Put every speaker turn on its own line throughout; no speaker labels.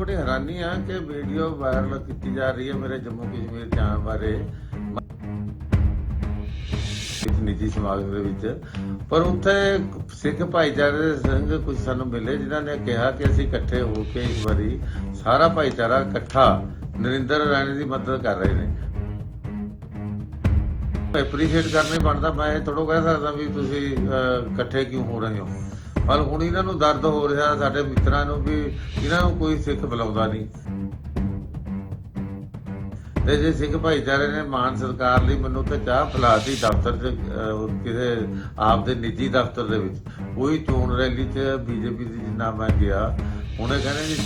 ਬੜੀ ਹੈਰਾਨੀ ਆ ਕਿ ਵੀਡੀਓ ਵਾਇਰਲ ਕੀਤੀ ਜਾ ਰਹੀ ਹੈ ਮੇਰੇ ਜੰਮੂ ਕਸ਼ਮੀਰ ਜਾਣ ਬਾਰੇ। ਇੱਕ ਨਿੱਜੀ ਸਮਾਗਮ ਦੇ ਵਿੱਚ। ਪਰ ਉੱਥੇ ਸਿੱਖ ਭਾਈਚਾਰੇ ਦੇ ਸੰਗ ਕੁਝ ਸਾਨੂੰ ਮਿਲੇ ਜਿਨ੍ਹਾਂ ਨੇ ਕਿਹਾ ਕਿ ਅਸੀਂ ਇਕੱਠੇ ਹੋ ਕੇ ਇਸ ਵਾਰੀ ਸਾਰਾ ਭਾਈਚਾਰਾ ਇਕੱਠਾ ਨਰਿੰਦਰ ਰਾਣੇ ਦੀ ਮਦਦ ਕਰ ਰਹੇ ਨੇ। ਐਪਰੀਸ਼ੀਏਟ ਕਰਨੇ ਬਣਦਾ, ਮੈਂ ਇਹ ਥੋੜੋ ਕਹਿ ਸਕਦਾ ਵੀ ਤੁਸੀਂ ਇਕੱਠੇ ਕਿਉਂ ਹੋ ਰਹੇ ਹੋ? ਪਰ ਹੁਣ ਇਹਨਾਂ ਨੂੰ ਦਰਦ ਹੋ ਰਿਹਾ, ਸਾਡੇ ਮਿੱਤਰਾਂ ਨੂੰ ਵੀ, ਇਹਨਾਂ ਨੂੰ ਕੋਈ ਸਿੱਖ ਬੁਲਾਉਂਦਾ ਨਹੀਂ। ਤੇ ਜੇ ਸਿੱਖ ਭਾਈਚਾਰੇ ਨੇ ਮਾਨ ਸਰਕਾਰ ਲਈ ਮੈਨੂੰ ਤੇ ਚਾਹ ਪਿਲਾਤੀ ਦਫ਼ਤਰ 'ਚ ਕਿਸੇ ਆਪ ਦੇ ਨਿੱਜੀ ਦਫ਼ਤਰ ਦੇ ਵਿੱਚ। ਕੋਈ ਚੋਣ ਰੈਲੀ 'ਚ ਬੀਜੇਪੀ ਦੀ ਜਿੰਨਾ ਮੈਂ ਗਿਆ, ਉਹਨੇ ਕਹਿੰਦੇ ਜੀ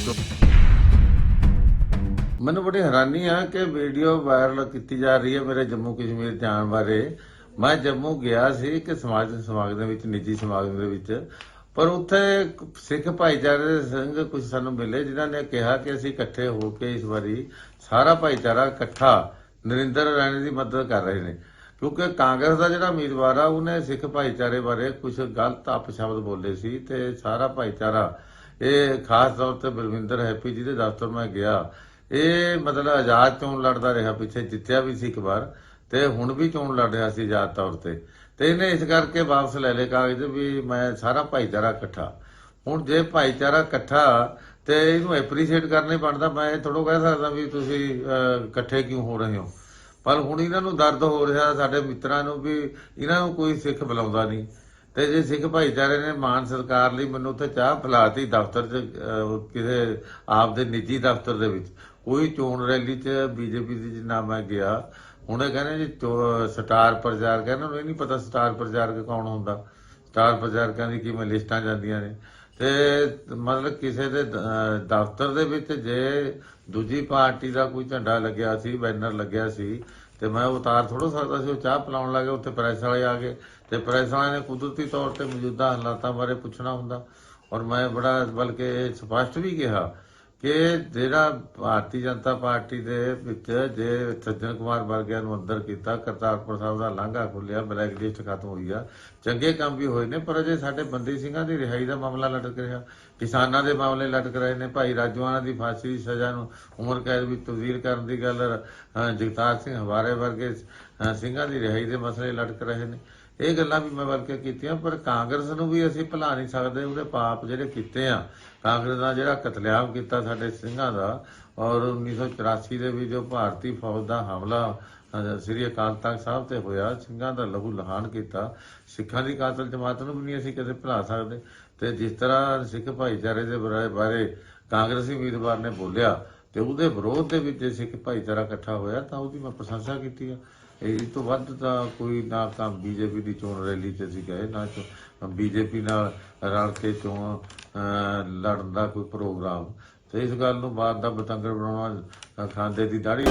ਮੈਨੂੰ ਬੜੀ ਹੈਰਾਨੀ ਆ ਕਿ ਵੀਡੀਓ ਵਾਇਰਲ ਕੀਤੀ ਜਾ ਰਹੀ ਹੈ ਮੇਰੇ ਜੰਮੂ ਕਸ਼ਮੀਰ ਜਾਣ ਬਾਰੇ। ਮੈਂ ਜੰਮੂ ਗਿਆ ਸੀ ਕਿ ਸਮਾਜ ਸਮਾਗਮ ਦੇ ਵਿੱਚ, ਨਿੱਜੀ ਸਮਾਗਮ ਦੇ ਵਿੱਚ। ਪਰ ਉੱਥੇ ਸਿੱਖ ਭਾਈਚਾਰੇ ਦੇ ਸੰਗ ਕੁਝ ਸਾਨੂੰ ਮਿਲੇ, ਜਿਨ੍ਹਾਂ ਨੇ ਕਿਹਾ ਕਿ ਅਸੀਂ ਇਕੱਠੇ ਹੋ ਕੇ ਇਸ ਵਾਰੀ ਸਾਰਾ ਭਾਈਚਾਰਾ ਇਕੱਠਾ ਨਰਿੰਦਰ ਰਾਣੇ ਦੀ ਮਦਦ ਕਰ ਰਹੇ ਨੇ। ਕਿਉਂਕਿ ਕਾਂਗਰਸ ਦਾ ਜਿਹੜਾ ਉਮੀਦਵਾਰ ਆ, ਉਹਨੇ ਸਿੱਖ ਭਾਈਚਾਰੇ ਬਾਰੇ ਕੁਝ ਗਲਤ ਅਪਸ਼ਬਦ ਬੋਲੇ ਸੀ ਤੇ ਸਾਰਾ ਭਾਈਚਾਰਾ, ਇਹ ਖਾਸ ਤੌਰ ਤੇ ਬਲਵਿੰਦਰ ਹੈਪੀ ਜੀ ਦੇ ਦਫ਼ਤਰ ਮੈਂ ਗਿਆ। ਇਹ ਮਤਲਬ ਆਜ਼ਾਦ ਚੋਣ ਲੜਦਾ ਰਿਹਾ ਪਿੱਛੇ, ਜਿੱਤਿਆ ਵੀ ਸੀ ਇੱਕ ਵਾਰ। ਤੇ ਹੁਣ ਵੀ ਚੋਣ ਲੜ ਰਿਹਾ ਸੀ ਆਜ਼ਾਦ ਤੌਰ ਤੇ? ਤੇ ਇਹਨੇ ਇਸ ਕਰਕੇ ਵਾਪਸ ਲੈ ਲਏ ਕਾਗਜ਼ ਵੀ ਮੈਂ ਸਾਰਾ ਭਾਈਚਾਰਾ ਇਕੱਠਾ। ਹੁਣ ਜੇ ਭਾਈਚਾਰਾ ਇਕੱਠਾ ਤੇ ਇਹਨੂੰ ਐਪਰੀਸ਼ੀਏਟ ਕਰਨੇ ਬਣਦਾ, ਮੈਂ ਇਹ ਥੋੜੋ ਕਹਿ ਸਕਦਾ ਵੀ ਤੁਸੀਂ ਇਕੱਠੇ ਕਿਉਂ ਹੋ ਰਹੇ ਹੋ? ਪਰ ਹੁਣ ਇਹਨਾਂ ਨੂੰ ਦਰਦ ਹੋ ਰਿਹਾ, ਸਾਡੇ ਮਿੱਤਰਾਂ ਨੂੰ ਵੀ, ਇਹਨਾਂ ਨੂੰ ਕੋਈ ਸਿੱਖ ਬੁਲਾਉਂਦਾ ਨਹੀਂ। ਤੇ ਜੇ ਸਿੱਖ ਭਾਈਚਾਰੇ ਨੇ ਮਾਨ ਸਰਕਾਰ ਲਈ ਮੈਨੂੰ ਉੱਥੇ ਚਾਹ ਫਲਾਤੀ ਦਫ਼ਤਰ 'ਚ ਕਿਸੇ ਆਪ ਦੇ ਨਿੱਜੀ ਦਫ਼ਤਰ ਦੇ ਵਿੱਚ। ਕੋਈ ਚੋਣ ਰੈਲੀ 'ਚ ਬੀਜੇਪੀ ਦੀ ਜਿੰਨਾ ਮੈਂ ਗਿਆ ਹੁਣੇ ਕਹਿੰਦੇ ਜੀ ਚੋ- ਸਟਾਰ ਪ੍ਰਚਾਰਕ ਇਹਨਾਂ ਨੂੰ ਇਹ ਨਹੀਂ ਪਤਾ ਸਟਾਰ ਪ੍ਰਚਾਰਕ ਕੌਣ ਹੁੰਦਾ। ਸਟਾਰ ਪ੍ਰਚਾਰਕਾਂ ਦੀ ਕਿਵੇਂ ਲਿਸਟਾਂ ਜਾਂਦੀਆਂ ਨੇ। ਤੇ ਮਤਲਬ ਕਿਸੇ ਦੇ ਦਫ਼ਤਰ ਦੇ ਵਿੱਚ ਜੇ ਦੂਜੀ ਪਾਰਟੀ ਦਾ ਕੋਈ ਝੰਡਾ ਲੱਗਿਆ ਸੀ, ਬੈਨਰ ਲੱਗਿਆ ਸੀ, ਤੇ ਮੈਂ ਉਤਾਰ ਥੋੜੋ ਸਕਦਾ ਸੀ, ਉਹ ਚਾਹ ਪਿਲਾਉਣ ਲੱਗੇ ਉੱਥੇ ਪ੍ਰੈਸ ਵਾਲੇ ਆ ਗਏ। ਤੇ ਪ੍ਰੈਸ ਵਾਲਿਆਂ ਨੇ ਕੁਦਰਤੀ ਤੌਰ ਤੇ ਮੌਜੂਦਾ ਹਾਲਾਤਾਂ ਬਾਰੇ ਪੁੱਛਣਾ ਹੁੰਦਾ। ਔਰ ਮੈਂ ਬੜਾ, ਬਲਕਿ ਇਹ ਸਪਸ਼ਟ ਵੀ ਕਿਹਾ ਕਿ ਜਿਹੜਾ ਭਾਰਤੀ ਜਨਤਾ ਪਾਰਟੀ ਦੇ ਵਿੱਚ ਜੇ ਸੱਜਣ ਕੁਮਾਰ ਵਰਗਿਆਂ ਨੂੰ ਅੰਦਰ ਕੀਤਾ, ਕਰਤਾਰਪੁਰ ਸਾਹਿਬ ਦਾ ਲਾਂਘਾ ਖੁੱਲਿਆ ਬਲੈਕ ਲਿਸਟ ਖਤਮ ਹੋਈ ਆ। ਚੰਗੇ ਕੰਮ ਵੀ ਹੋਏ ਨੇ, ਪਰ ਅਜੇ ਸਾਡੇ ਬੰਦੀ ਸਿੰਘਾਂ ਦੀ ਰਿਹਾਈ ਦਾ ਮਾਮਲਾ ਲਟਕ ਰਿਹਾ। ਕਿਸਾਨਾਂ ਦੇ ਮਾਮਲੇ ਲਟਕ ਰਹੇ ਨੇ। ਭਾਈ ਰਾਜੂਆਣਾ ਦੀ ਫਾਂਸੀ ਦੀ ਸਜ਼ਾ ਨੂੰ ਉਮਰ ਕੈਦ ਵੀ ਤਬਦੀਲ ਕਰਨ ਦੀ ਗੱਲ ਜਗਤਾਰ ਸਿੰਘ ਹਵਾਰੇ ਵਰਗੇ ਸਿੰਘਾਂ ਦੀ ਰਿਹਾਈ ਦੇ ਮਸਲੇ ਲਟਕ ਰਹੇ ਨੇ। ਇਹ ਗੱਲਾਂ ਵੀ ਮੈਂ ਬਲਕਿ ਕੀਤੀਆਂ, ਪਰ ਕਾਂਗਰਸ ਨੂੰ ਵੀ ਅਸੀਂ ਭੁਲਾ ਨਹੀਂ ਸਕਦੇ, ਉਹਦੇ ਪਾਪ ਜਿਹੜੇ ਕੀਤੇ ਆ। ਕਾਂਗਰਸ ਦਾ ਜਿਹੜਾ ਕਤਲੇਆਮ ਕੀਤਾ ਸਾਡੇ ਸਿੰਘਾਂ ਦਾ, ਔਰ 1984 ਦੇ ਵਿੱਚ ਜੋ ਭਾਰਤੀ ਫੌਜ ਦਾ ਹਮਲਾ ਸ੍ਰੀ ਅਕਾਲ ਤਖਤ ਸਾਹਿਬ ਤੇ ਹੋਇਆ, ਸਿੰਘਾਂ ਦਾ ਲਹੂ ਲਹਾਨ ਕੀਤਾ। ਸਿੱਖਾਂ ਦੀ ਕਾਤਲ ਜਮਾਤ ਨੂੰ ਵੀ ਨਹੀਂ ਅਸੀਂ ਕਦੇ ਭੁਲਾ ਸਕਦੇ। ਤੇ ਜਿਸ ਤਰ੍ਹਾਂ ਸਿੱਖ ਭਾਈਚਾਰੇ ਦੇ ਬਾਰੇ- ਬਾਰੇ ਕਾਂਗਰਸੀ ਉਮੀਦਵਾਰ ਨੇ ਬੋਲਿਆ ਤੇ ਉਹਦੇ ਵਿਰੋਧ ਦੇ ਵਿੱਚ ਜੇ ਸਿੱਖ ਭਾਈਚਾਰਾ ਇਕੱਠਾ ਹੋਇਆ ਤਾਂ ਉਹਦੀ ਮੈਂ ਪ੍ਰਸ਼ੰਸਾ ਕੀਤੀ ਆ। ਇਹ ਇਸ ਤੋਂ ਵੱਧ ਤਾਂ ਕੋਈ ਨਾ ਤਾਂ ਬੀਜੇਪੀ ਦੀ ਚੋਣ ਰੈਲੀ ਤੇ ਅਸੀਂ ਗਏ, ਨਾ ਬੀਜੇਪੀ ਨਾਲ ਰਲ ਕੇ ਚੋਣ ਲੜਨ ਦਾ ਕੋਈ ਪ੍ਰੋਗਰਾਮ। ਤੇ ਇਸ ਗੱਲ ਨੂੰ ਬਾਤ ਦਾ ਬਤੰਗੜ ਬਣਾਉਣਾ ਖਾਂਦੇ ਦੀ ਦਾੜੀ।